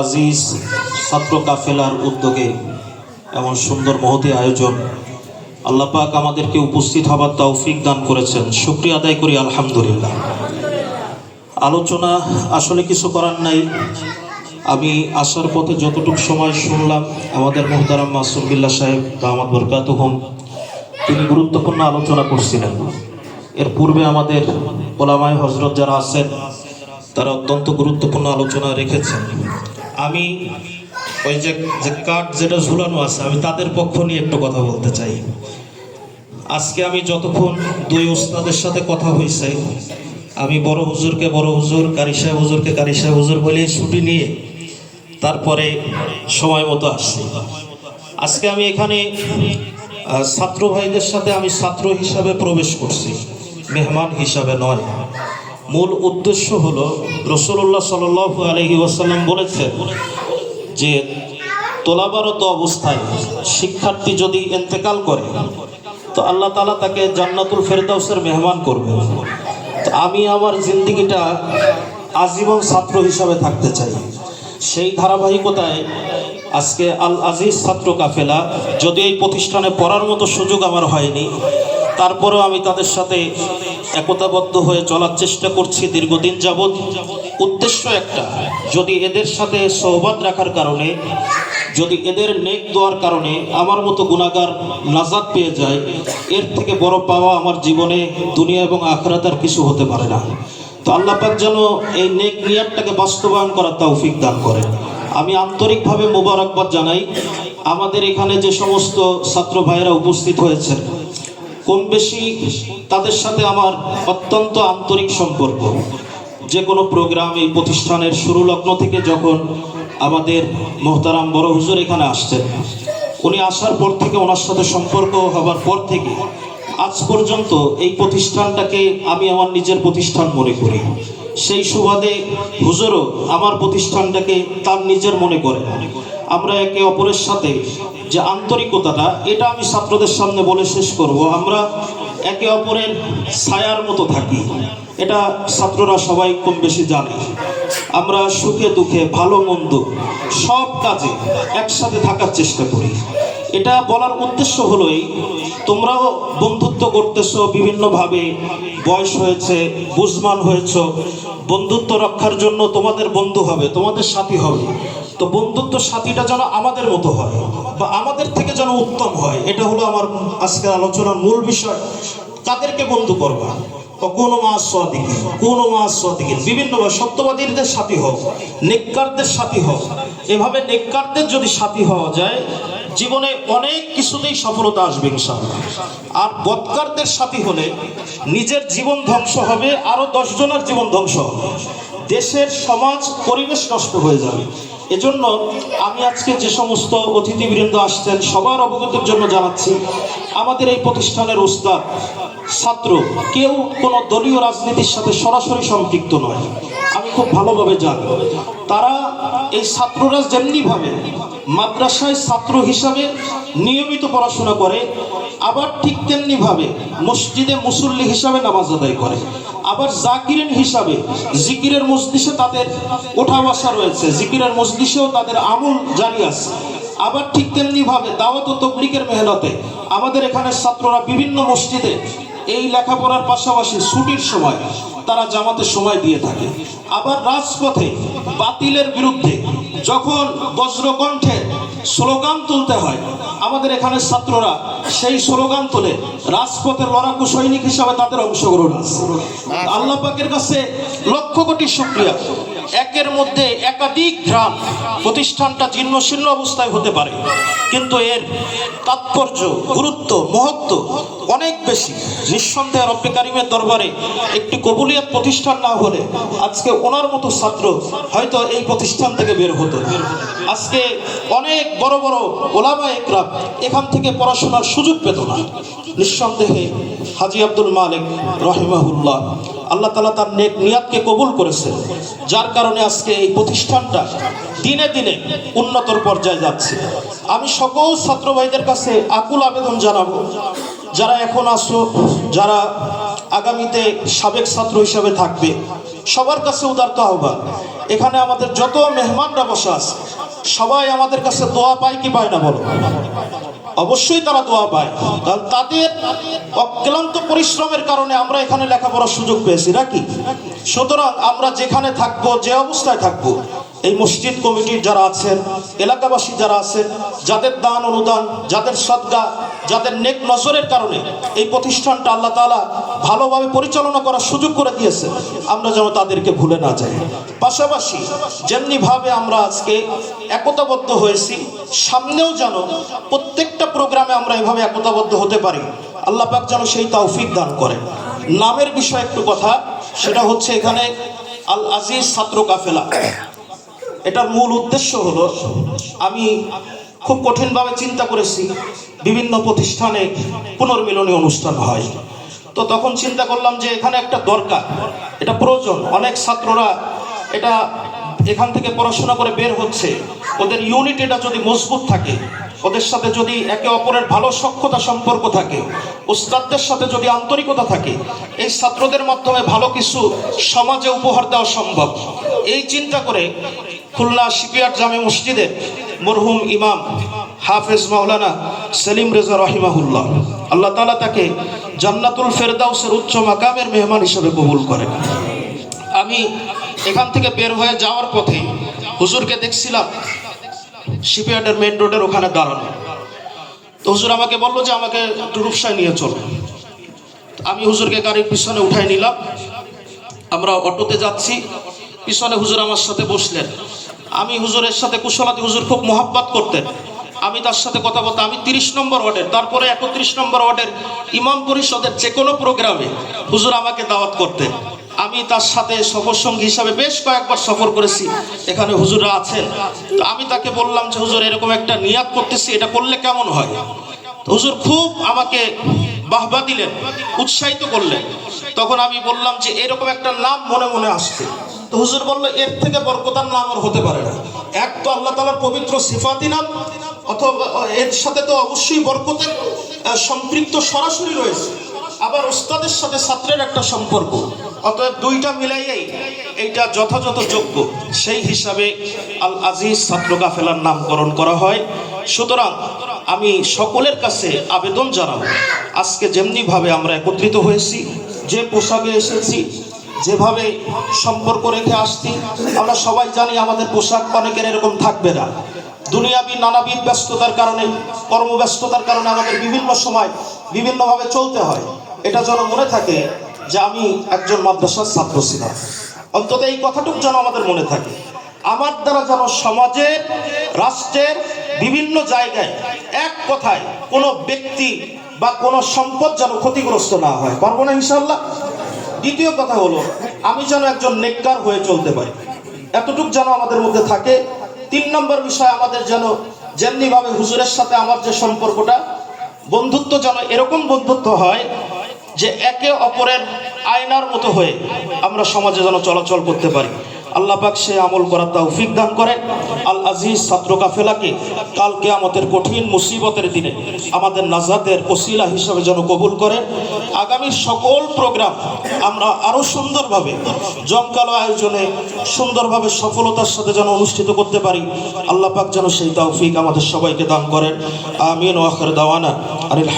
আজিজ ছাত্র কাফেলার উদ্যোগে এমন সুন্দর মহতি আয়োজন। আল্লাহ পাক আমাদেরকে উপস্থিত হবার তৌফিক দান করেছেন। শুক্রিয়া আদায় করি, আলহামদুলিল্লাহ। আলোচনা আসলে কিছু করার নাই। আমি আসার পথে যতটুকু সময় শুনলাম, আমাদের মোহতারাম মাসুম বিল্লাহ সাহেব দামাদ বরকাত হোম, তিনি গুরুত্বপূর্ণ আলোচনা করছিলেন। এর পূর্বে আমাদের ওলামায় হজরত যারা আছেন, তারা অত্যন্ত গুরুত্বপূর্ণ আলোচনা রেখেছেন। আমি ওই যে যে কার্ড যেটা ঝুলানো আছে, আমি তাদের পক্ষ নিয়ে একটু কথা বলতে চাই। আজকে আমি যতক্ষণ দুই উস্তাদের সাথে কথা হয়েছে, আমি বড় হুজুরকে বড় হুজুর, কারি সাহেব হুজুরকে কারি সাহেব হুজুর বলে ছুটি নিয়ে তারপরে সময় মতো আসছি। আজকে আমি এখানে ছাত্র ভাইদের সাথে আমি ছাত্র হিসাবে প্রবেশ করছি, মেহমান হিসাবে নয়। মূল উদ্দেশ্য হল রসুল্লাহ সাল আলহি ওয়াসাল্লাম বলেছেন যে তোলাবারত অবস্থায় শিক্ষার্থী যদি এন্তেকাল করে, তো আল্লাহ তালা তাকে জান্নাতুল ফেরদাউসের মেহমান করবে। তো আমি আমার জিন্দিগিটা আজীবন ছাত্র হিসাবে থাকতে চাই। সেই ধারাবাহিকতায় আজকে আল আজিজ ছাত্র কাফেলা যদি এই প্রতিষ্ঠানে পড়ার মতো সুযোগ আমার হয়নি তারপরেও আমি তাদের সাথে একতাবদ্ধ হয়ে চলার চেষ্টা করছি দীর্ঘদিন যাবৎ। উদ্দেশ্য একটা, যদি এদের সাথে সহবাদ রাখার কারণে, যদি এদের নেক দেওয়ার কারণে আমার মতো গুণাগার নাজাদ পেয়ে যায়, এর থেকে বড় পাওয়া আমার জীবনে দুনিয়া এবং আখরাত আর কিছু হতে পারে না। তো আল্লাহ পাক যেন এই নেক নিয়ারটাকে বাস্তবায়ন করার তৌফিক দান করেন। আমি আন্তরিকভাবে মোবারকবাদ জানাই, আমাদের এখানে যে সমস্ত ছাত্র ভাইয়েরা উপস্থিত হয়েছেন কম বেশি তাদের সাথে আমার অত্যন্ত আন্তরিক সম্পর্ক? যে কোনো প্রোগ্রাম এই প্রতিষ্ঠানের শুরু লগ্ন থেকে যখন আমাদের মোহতারাম বড় হুজুর এখানে আসছেন, উনি আসার পর থেকে ওনার সাথে সম্পর্ক হবার পর থেকে আজ পর্যন্ত এই প্রতিষ্ঠানটাকে আমি আমার নিজের প্রতিষ্ঠান মনে করি। সেই সুবাদে হুজুরও আমার প্রতিষ্ঠানটাকে তার নিজের মনে করে। আমরা একে অপরের সাথে যে আন্তরিকতাটা, এটা আমি ছাত্রদের সামনে বলে শেষ করব। আমরা একে অপরের ছায়ার মতো থাকি। এটা ছাত্ররা সবাই কম বেশি জানে। আমরা সুখে দুঃখে ভালো মন্দ সব কাজে একসাথে থাকার চেষ্টা করি। এটা বলার উদ্দেশ্য হলো এই তোমরাও বন্ধুত্ব করতেছো বিভিন্নভাবে, বয়স হয়েছে, বুঝমান হয়েছ, বন্ধুত্ব রক্ষার জন্য তোমাদের বন্ধু হবে, তোমাদের সাথী হবে। তো বন্ধুত্ব সাথীটা যেন আমাদের মতো হয়, বা আমাদের থেকে যেন উত্তম হয়, এটা হলো আমার আজকের আলোচনার মূল বিষয়। তাদেরকে বন্ধু করবা। কোনো মা সাদিকিন, কোনো মা সাদিকিন। বিভিন্ন সত্যবাদীদের সাথী হোক, নেককারদের সাথী হোক, এভাবে নেককারদের যদি সাথী হওয়া যায়, জীবনে অনেক কিছুতেই সফলতা আসবে ইনশাআল্লাহ। আর বৎকারদের সাথী হলে নিজের জীবন ধ্বংস হবে, আরও দশজনের জীবন ধ্বংস হবে। দেশের সমাজ, পরিবেশ নষ্ট হয়ে যাবে। এজন্য আমি আজকে যে সমস্ত অতিথিবৃন্দ আসছেন, সবার অবগতির জন্য জানাচ্ছি, আমাদের এই প্রতিষ্ঠানের উস্তাদ ছাত্র, কেউ কোনো দলীয় রাজনীতির সাথে সরাসরি সম্পৃক্ত নয়। আমি খুব ভালোভাবে জানি। তারা এই ছাত্ররা যেমনিভাবে মাদ্রাসায় ছাত্র হিসাবে নিয়মিত পড়াশোনা করে, আবার ঠিক তেমনিভাবে মসজিদে মুসল্লি হিসাবে নামাজ আদায় করে। আবার জাকিরিন হিসাবে জিকিরের মজলিসে তাদের ওঠা বসা রয়েছে, জিকিরের মজলিসেও তাদের আমল জারি আছে। আবার ঠিক তেমনিভাবে দাওয়াত ও তবলিকের মেহনতে আমাদের এখানে ছাত্ররা বিভিন্ন মসজিদে এই লেখাপড়ার পাশাপাশি ছুটির সময় তারা জামাতে সময় দিয়ে থাকে। আবার রাজপথে বাতিলের বিরুদ্ধে যখন বজ্রকণ্ঠে স্লোগান তুলতে হয়, আমাদের এখানে ছাত্ররা সেই স্লোগান তুলে রাজপথের লড়াকু সৈনিক হিসাবে তাদের অংশগ্রহণ আছে আল্লাহ পাকের কাছে লক্ষ কোটি শুক্রিয়া। একের মধ্যে একাধিক গ্রাম প্রতিষ্ঠানটা জীর্ণ শীর্ণ অবস্থায় হতে পারে, কিন্তু এর তাৎপর্য, গুরুত্ব, মহত্ব অনেক বেশি। নিঃসন্দেহে রব্বে কারিমের দরবারে একটি কবুলিয়াত প্রতিষ্ঠান না হলে আজকে ওনার মতো ছাত্র হয়তো এই প্রতিষ্ঠান থেকে বের হতো আজকে অনেক বড় বড় ওলামা একরাম এখান থেকে পড়াশোনার সুযোগ পেত না। নিঃসন্দেহে হাজি আব্দুল মালিক রহিমাহুল্লাহ আল্লাহ তালা তার নেক নিয়াতকে কবুল করেছে, যার কারণে আজকে এই প্রতিষ্ঠানটা দিনে দিনে উন্নতর পর্যায়ে যাচ্ছে। আমি সকল ছাত্র ভাইদের কাছে আকুল আবেদন জানাব, যারা এখন আসো যারা আগামীতে সাবেক ছাত্র হিসাবে থাকবে সবার কাছে উদারত আহ্বান। এখানে আমাদের যত মেহমানরা বসে আছে, সবাই আমাদের কাছে দোয়া পায় কি পায় না বলো? অবশ্যই তারা দোয়া পায়, কারণ তাদের অক্লান্ত পরিশ্রমের কারণে আমরা এখানে লেখাপড়ার সুযোগ পেয়েছি, নাকি? সুতরাং আমরা যেখানে থাকব, যে অবস্থায় থাকব, এই মসজিদ কমিটির যারা আছেন, এলাকাবাসী যারা আছেন, যাদের দান অনুদান, যাদের সদ্গা যাদের নেক নজরের কারণে এই প্রতিষ্ঠানটা আল্লাহ তাআলা ভালোভাবে পরিচালনা করার সুযোগ করে দিয়েছে। আমরা যেন তাদেরকে ভুলে না যাই। পাশাপাশি যেমনিভাবে আমরা আজকে একতাবদ্ধ হয়েছি, সামনেও যেন প্রত্যেকটা প্রোগ্রামে আমরা এভাবে একতাবদ্ধ হতে পারি। আল্লাহ পাক যেন সেই তৌফিক দান করেন। নামের বিষয়ে একটু কথা, সেটা হচ্ছে এখানে আল আজিজ ছাত্র কাফেলা। এটার মূল উদ্দেশ্য হলো, আমি খুব কঠিনভাবে চিন্তা করেছি, বিভিন্ন প্রতিষ্ঠানে পুনর্মিলনী অনুষ্ঠান হয়। তো তখন চিন্তা করলাম যে এখানে একটা দরকার, এটা প্রয়োজন। অনেক ছাত্ররা এটা এখান থেকে পড়াশোনা করে বের হচ্ছে। ওদের ইউনিট এটা যদি মজবুত থাকে, ওদের সাথে যদি একে অপরের ভালো সক্ষতা সম্পর্ক থাকে, উস্তাদদের সাথে যদি আন্তরিকতা থাকে, এই ছাত্রদের মাধ্যমে ভালো কিছু সমাজে উপহার দেওয়া সম্ভব। এই চিন্তা করে খুলনা শিপিয়ার জামে মসজিদের মরহুম ইমাম হাফেজ মাওলানা সেলিম রেজা রহিমাহুল্লাহ। আল্লাহ তালা তাকে জান্নাতুল ফেরদাউসের উচ্চ মাকামের মেহমান হিসেবে কবুল করেন। আমি এখান থেকে বের হয়ে যাওয়ার পথে হুজুরকে দেখছিলাম, শিপইয়ার্ডের মেন রোডের ওখানে দাঁড়ানো। তো হুজুর আমাকে বলল যে আমাকে একটু রূপসায় নিয়ে চলো। আমি হুজুরকে গাড়ির পিছনে উঠাই নিলাম। আমরা অটোতে যাচ্ছি। পিছনে হুজুর আমার সাথে বসলেন। আমি হুজুরের সাথে কুশলাদি হুজুর খুব মোহাব্বত করতেন। আমি তার সাথে কথা বলতাম আমি তিরিশ নম্বর ওয়ার্ডের, তারপরে একত্রিশ নম্বর ওয়ার্ডের ইমাম পরিষদের যে কোনো প্রোগ্রামে হুজুর আমাকে দাওয়াত করতেন আমি তার সাথে সফর সঙ্গী হিসাবে বেশ কয়েকবার সফর করেছি, এখানে হুজুররা আছেন। তো আমি তাকে বললাম যে, হুজুর, এরকম একটা নিয়াত করতেছি, এটা করলে কেমন হয়? হুজুর খুব আমাকে বাহবা দিলেন, উৎসাহিত করলেন। তখন আমি বললাম যে, এরকম একটা নাম মনে মনে আসছে। তো হুজুর বলল, এর থেকে বরকতার নাম আর হতে পারে না। এক তো আল্লাহ তালার পবিত্র সিফাতি নাম অথবা এর সাথে তো অবশ্যই বরকতের সম্পৃক্ত সরাসরি রয়েছে। আবার ওস্তাদের সাথে ছাত্রের একটা সম্পর্ক। অতএব দুইটা মিলাইয়েই এইটা যথাযথ যোগ্য। সেই হিসাবে আল আজিজ ছাত্র কাফেলার নামকরণ করা হয়। সুতরাং আমি সকলের কাছে আবেদন জানাব, আজকে যেমনিভাবে আমরা একত্রিত হয়েছি, যে পোশাকে এসেছি, যেভাবে সম্পর্ক রেখে আসছি, আমরা সবাই জানি আমাদের পোশাক অনেকের এরকম থাকবে না। দুনিয়াবি, নানাবিধ ব্যস্ততার কারণে, কর্মব্যস্ততার কারণে আমাদের বিভিন্ন সময় বিভিন্নভাবে চলতে হয়। এটা যেন মনে থাকে যে আমি একজন মাদ্রাসার ছাত্র ছিলাম। অন্তত এই কথাটুকু যেন আমাদের মনে থাকে। আমার দ্বারা যেন সমাজের, রাষ্ট্রের বিভিন্ন জায়গায় এক কথায় কোনো ব্যক্তি বা কোনো সম্পদ যেন ক্ষতিগ্রস্ত না হয়। পারব না ইনশাল্লাহ দ্বিতীয় কথা হলো, আমি যেন একজন নেককার হয়ে চলতে পারি। এতটুক যেন আমাদের মধ্যে থাকে। তিন নম্বর বিষয় আমাদের যেন যেমনিভাবে হুজুরের সাথে আমার যে সম্পর্কটা, বন্ধুত্ব যেন এরকম বন্ধুত্ব হয় যে একে অপরের আয়নার মতো হয়ে আমরা সমাজে যেন চলাচল করতে পারি। আল্লাহ পাক সে আমল করার তৌফিক দান করেন। আল আজিজ ছাত্র কাফেলাকে কাল কেয়ামতের কঠিন মুসিবতের দিনে আমাদের নাজাদের ওসিলা হিসাবে যেন কবুল করেন। আগামী সকল প্রোগ্রাম আমরা আরও সুন্দরভাবে, জমকালো আয়োজনে সুন্দরভাবে সফলতার সাথে যেন অনুষ্ঠিত করতে পারি। আল্লাহ পাক যেন সেই তৌফিক আমাদের সবাইকে দান করেন। আমিন ওয়াখর দাওয়ানা। আনিল